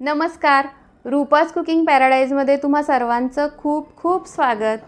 नमस्कार. रूपास कुकिंग पॅराडाईजमध्ये तुम्हा सर्वांचं खूप खूप स्वागत.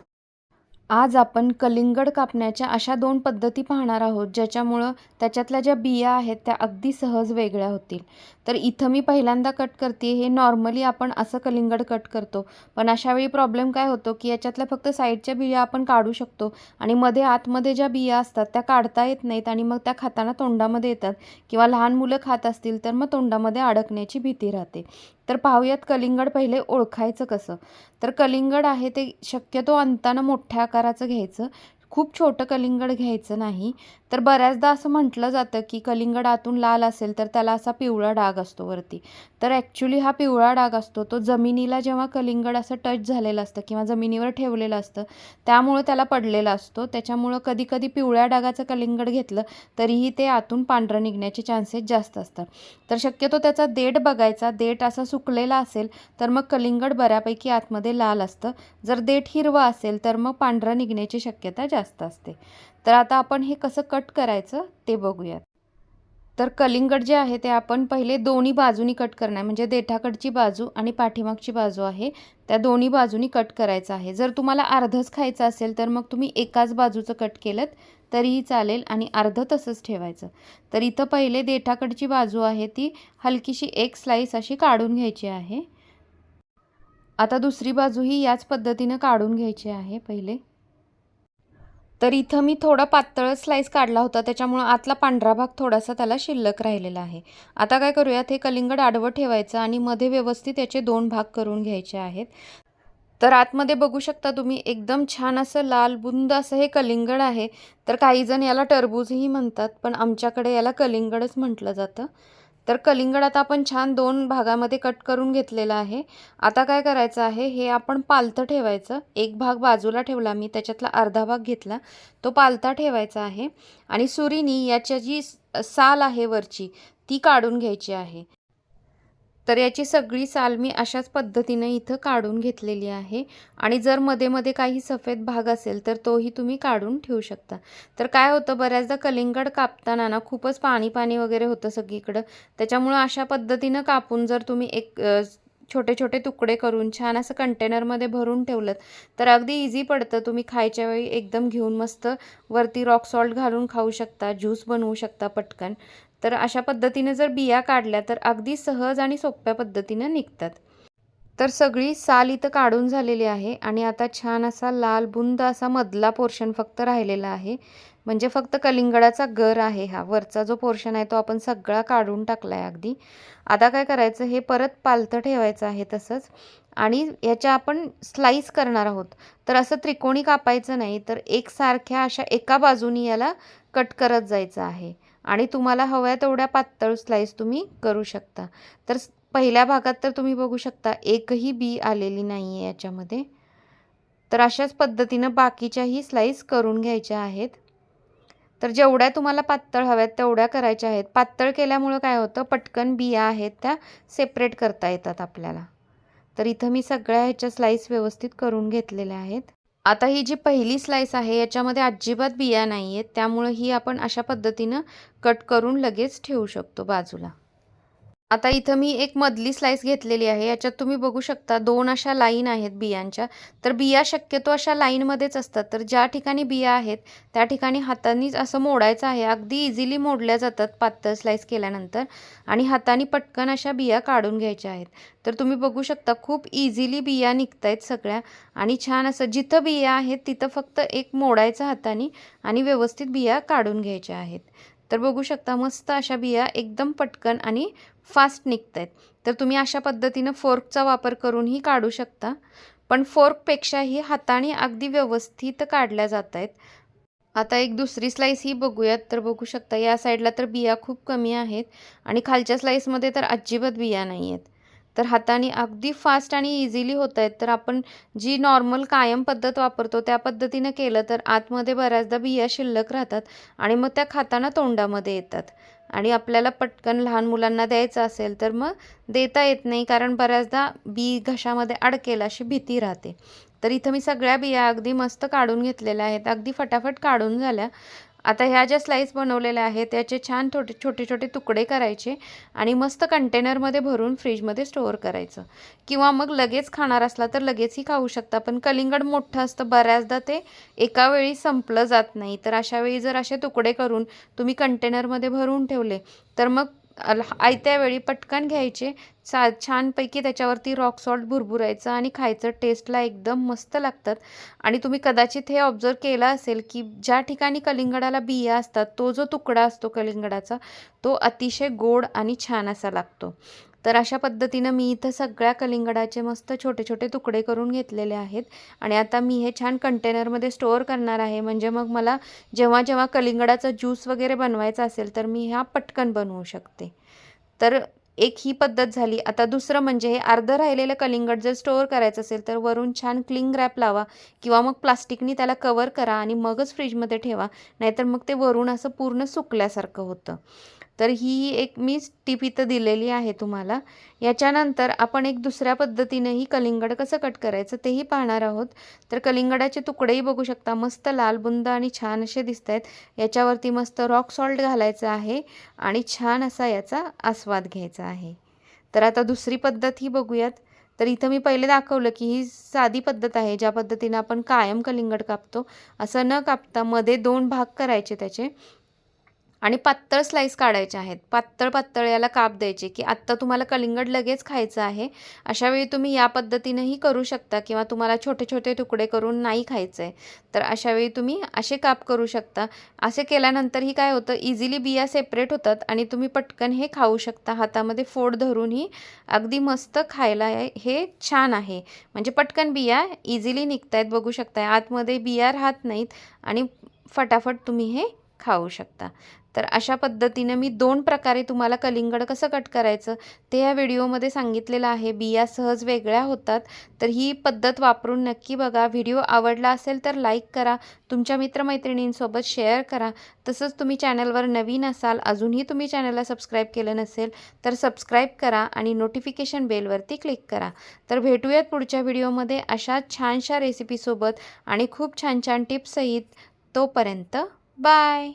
आज आपण कलिंगड कापण्याच्या अशा दोन पद्धती पाहणार आहोत ज्याच्यामुळं त्याच्यातल्या ज्या बिया आहेत त्या अगदी सहज वेगळ्या होतील. तर इथं मी पहिल्यांदा कट करते हे नॉर्मली आपण असं कलिंगड कट करतो. पण अशा वेळी प्रॉब्लेम काय होतो की याच्यातल्या फक्त साईडच्या बिया आपण काढू शकतो आणि मध्ये आतमध्ये ज्या बिया असतात त्या काढता येत नाहीत आणि मग त्या खाताना तोंडामध्ये येतात किंवा लहान मुलं खात असतील तर मग तोंडामध्ये अडकण्याची भीती राहते. तर पाहूयात कलिंगड पहिले ओळखायचं कसं? तर कलिंगड आहे ते शक्यतो अंतानं मोठ्या आकाराचं घ्यायचं. खूप छोटं कलिंगड घ्यायचं नाही. तर बऱ्याचदा असं म्हटलं जातं की कलिंगड आतून लाल असेल तर त्याला असा पिवळा डाग असतो वरती. तर ॲक्च्युली हा पिवळा डाग असतो तो जमिनीला जेव्हा कलिंगड असं टच झालेलं असतं किंवा जमिनीवर ठेवलेलं असतं त्यामुळं त्याला पडलेला असतो. त्याच्यामुळं कधी कधी पिवळ्या डागाचं कलिंगड घेतलं तरीही ते आतून पांढरं निघण्याचे चान्सेस जास्त असतात. तर शक्यतो त्याचा देठ बघायचा देठ असा सुकलेला असेल तर मग कलिंगड बऱ्यापैकी आतमध्ये लाल असतं. जर देठ हिरवं असेल तर मग पांढरं निघण्याची शक्यता जास्त असते. तर आता आपण हे कसं कट करायचं ते बघूयात. तर कलिंगड जे आहे ते आपण पहिले दोन्ही बाजूनी कट करणार म्हणजे देठाकडची बाजू आणि पाठीमागची बाजू आहे त्या दोन्ही बाजूनी कट करायचं आहे. जर तुम्हाला अर्धच खायचं असेल तर मग तुम्ही एकाच बाजूचं कट केलं तरीही चालेल आणि अर्ध तसंच ठेवायचं. तर इथं पहिले देठाकडची बाजू आहे ती हलकीशी एक स्लाईस अशी काढून घ्यायची आहे. आता दुसरी बाजूही याच पद्धतीनं काढून घ्यायची आहे पहिले. तर इथं मी थोडा पातळ स्लाईस काढला होता. त्याच्यामुळं आतला पांढरा भाग थोडासा त्याला शिल्लक राहिलेला आहे. आता काय करूयात? हे कलिंगड आडवं ठेवायचं आणि मध्ये व्यवस्थित याचे दोन भाग करून घ्यायचे आहेत. तर आतमध्ये बघू शकता तुम्ही एकदम छान असं लाल बुंद असं हे कलिंगड आहे. तर काहीजण याला टरबूजही म्हणतात पण आमच्याकडे याला कलिंगडच म्हटलं जातं. तर कलिंगड आता आपण छान दोन भागामध्ये कट करून घेतलेलं आहे. आता काय करायचं आहे हे आपण पालथं ठेवायचं. एक भाग बाजूला ठेवला मी त्याच्यातला अर्धा भाग घेतला. तो पालथा ठेवायचा आहे आणि सुरीनी याच्या जी साल आहे वरची ती काढून घ्यायची आहे. तर याची सगळी साल मी अशाच पद्धतीनं इथं काढून घेतलेली आहे. आणि जर मध्ये मध्ये काही सफेद भाग असेल तर तोही तुम्ही काढून ठेवू शकता. तर काय होतं बऱ्याचदा कलिंगड कापताना ना खूपच पाणी पाणी वगैरे होतं सगळीकडं. त्याच्यामुळं अशा पद्धतीनं कापून जर तुम्ही एक छोटे छोटे तुकडे करून छान असं कंटेनरमध्ये भरून ठेवलं तर अगदी इझी पडतं. तुम्ही खायच्या वेळी एकदम घेऊन मस्त वरती रॉक सॉल्ट घालून खाऊ शकता ज्यूस बनवू शकता पटकन. तर अशा पद्धतीने जर बिया काढल्या तर अगदी सहज आणि सोप्या पद्धतीनं निघतात. तर सगळी साल इथं काढून झालेली आहे आणि आता छान असा लाल बुंद असा मधला पोर्शन फक्त राहिलेला आहे. म्हणजे फक्त कलिंगडाचा गर आहे हा. वरचा जो पोर्शन आहे तो आपण सगळा काढून टाकला आहे अगदी. आता काय करायचं? हे परत पालथं ठेवायचं आहे तसंच. आणि याच्या आपण स्लाईस करणार आहोत. तर असं त्रिकोणी कापायचं नाही तर एकसारख्या अशा एका बाजूनी याला कट करत जायचं आहे. आणि तुम्हाला हव्या तेवढ्या पातळ स्लाईस तुम्ही करू शकता. तर पहिल्या भागात तर तुम्ही बघू शकता एकही बी आलेली नाही आहे याच्यामध्ये. तर अशाच पद्धतीनं बाकीच्याही स्लाईस करून घ्यायच्या आहेत. तर जेवढ्या तुम्हाला पातळ हव्यात तेवढ्या करायच्या आहेत. पातळ केल्यामुळं काय होतं पटकन बिया आहेत त्या सेपरेट करता येतात आपल्याला. तर इथं मी सगळ्या ह्याच्या स्लाईस व्यवस्थित करून घेतलेल्या आहेत. आता ही जी पहिली स्लाईस आहे याच्यामध्ये अजिबात बिया नाही आहेत त्यामुळं ही आपण अशा पद्धतीनं कट करून लगेच ठेवू शकतो बाजूला. आता इथं मी एक मधली स्लाईस घेतलेली आहे. याच्यात तुम्ही बघू शकता दोन अशा लाईन आहेत बियांच्या. तर बिया शक्यतो अशा लाईनमध्येच असतात. तर ज्या ठिकाणी बिया आहेत त्या ठिकाणी हातानेच असं मोडायचं आहे. अगदी इझिली मोडल्या जातात पातळ स्लाईस केल्यानंतर. आणि हाताने पटकन अशा बिया काढून घ्यायच्या आहेत. तर तुम्ही बघू शकता खूप इझिली बिया निघत आहेत सगळ्या. आणि छान असं जिथं बिया आहेत तिथं फक्त एक मोडायचं हाताने आणि व्यवस्थित बिया काढून घ्यायच्या आहेत. तर बघू शकता मस्त अशा बिया एकदम पटकन आणि फास्ट निघत आहेत तर तुम्ही अशा पद्धतीनं फोर्कचा वापर करूनही काढू शकता. पण फोर्कपेक्षाही हाताने अगदी व्यवस्थित काढल्या जात आहेत आता एक दुसरी स्लाईस ही बघूयात. तर बघू शकता या साईडला तर बिया खूप कमी आहेत. आणि खालच्या स्लाईसमध्ये तर अजिबात बिया नाही आहेत तर हाताने अगदी फास्ट आणि इझिली होत आहेत तर आपण जी नॉर्मल कायम पद्धत वापरतो त्या पद्धतीनं केलं तर आतमध्ये बऱ्याचदा बिया शिल्लक राहतात आणि मग त्या खाताना तोंडामध्ये येतात. आणि आपल्याला पटकन लहान मुलांना द्यायचं असेल तर मग देता येत नाही कारण बऱ्याचदा बी घशामध्ये अडकेल अशी भीती राहते. तर इथं मी सगळ्या बिया अगदी मस्त काढून घेतलेल्या आहेत. अगदी फटाफट काढून झाल्या. आता ह्या ज्या स्लाईस बनवलेल्या आहेत त्याचे छान छोटे छोटे छोटे तुकडे करायचे आणि मस्त कंटेनरमध्ये भरून फ्रीजमध्ये स्टोअर करायचं. किंवा मग लगेच खाणार असला तर लगेचही खाऊ शकता पण कलिंगड मोठं असतं बऱ्याचदा ते एका वेळी संपलं जात नाही. तर अशा वेळी जर असे तुकडे करून तुम्ही कंटेनरमध्ये भरून ठेवले तर मग आयत्या वेळी पटकन घ्यायचे. चा छानपैकी त्याच्यावरती रॉक सॉल्ट भुरभुरायचं आणि खायचं. टेस्टला एकदम मस्त लागतात. आणि तुम्ही कदाचित हे ऑब्झर्व केलं असेल की ज्या ठिकाणी कलिंगडाला बिया असतात तो जो तुकडा असतो कलिंगडाचा तो अतिशय गोड आणि छान असा लागतो. तर अशा पद्धतीनं मी इथं सगळ्या कलिंगडाचे मस्त छोटे छोटे तुकडे करून घेतलेले आहेत. आणि आता मी हे छान कंटेनरमध्ये स्टोअर करणार आहे. म्हणजे मग मला जेव्हा जेव्हा कलिंगडाचा ज्यूस वगैरे बनवायचा असेल तर मी ह्या पटकन बनवू शकते. तर एक ही पद्धत झाली. आता दुसरं म्हणजे हे अर्धं राहिलेलं कलिंगड जर स्टोअर करायचं असेल तर वरून छान क्लिंग रॅप लावा किंवा मग प्लास्टिकनी त्याला कवर करा आणि मगच फ्रीजमध्ये ठेवा. नाहीतर मग ते वरून असं पूर्ण सुकल्यासारखं होतं. तर ही एक मीच टीप इथं दिलेली आहे तुम्हाला. याच्यानंतर आपण एक दुसऱ्या पद्धतीनेही कलिंगड कसं कट करायचं तेही पाहणार आहोत. तर कलिंगडाचे तुकडेही बघू शकता मस्त लाल बुंद आणि छान असे दिसत आहेत याच्यावरती मस्त रॉक सॉल्ट घालायचं आहे आणि छान असा याचा आस्वाद घ्यायचा आहे. तर आता दुसरी पद्धत ही बघूयात. तर इथं मी पहिले दाखवलं की ही साधी पद्धत आहे ज्या पद्धतीनं आपण कायम कलिंगड कापतो. असं न कापता मध्ये दोन भाग करायचे त्याचे. आणि पातळ स्लाईस काढायचे आहेत. पातळ पातळ याला काप द्यायचे की आत्ता तुम्हाला कलिंगड लगेच खायचं आहे. अशा वेळी तुम्ही या पद्धतीनेही करू शकता किंवा तुम्हाला छोटे छोटे तुकडे करून नाही खायचं आहे तर अशा वेळी तुम्ही असे काप करू शकता. असे केल्यानंतरही काय होतं इझिली बिया सेपरेट होतात आणि तुम्ही पटकन हे खाऊ शकता. हातामध्ये फोड धरूनही अगदी मस्त खायला हे- हे छान आहे. म्हणजे पटकन बिया इझिली निघत आहेत बघू शकताय. आतमध्ये बिया राहत नाहीत आणि फटाफट तुम्ही हे खाऊ शकता. तर अशा पद्धतीनं मी दोन प्रकारे तुम्हाला कलिंगड कसं कट करायचं ते या व्हिडिओमध्ये सांगितलेलं आहे. बिया सहज वेगळ्या होतात. तर ही पद्धत वापरून नक्की बघा. व्हिडिओ आवडला असेल तर लाईक करा. तुमच्या मित्रमैत्रिणींसोबत शेअर करा. तसंच तुम्ही चॅनलवर नवीन असाल अजूनही तुम्ही चॅनलला सबस्क्राईब केलं नसेल तर सबस्क्राईब करा आणि नोटिफिकेशन बेलवरती क्लिक करा. तर भेटूयात पुढच्या व्हिडिओमध्ये अशा छानशा रेसिपीसोबत आणि खूप छान छान टिप्ससहित तोपर्यंत बाय!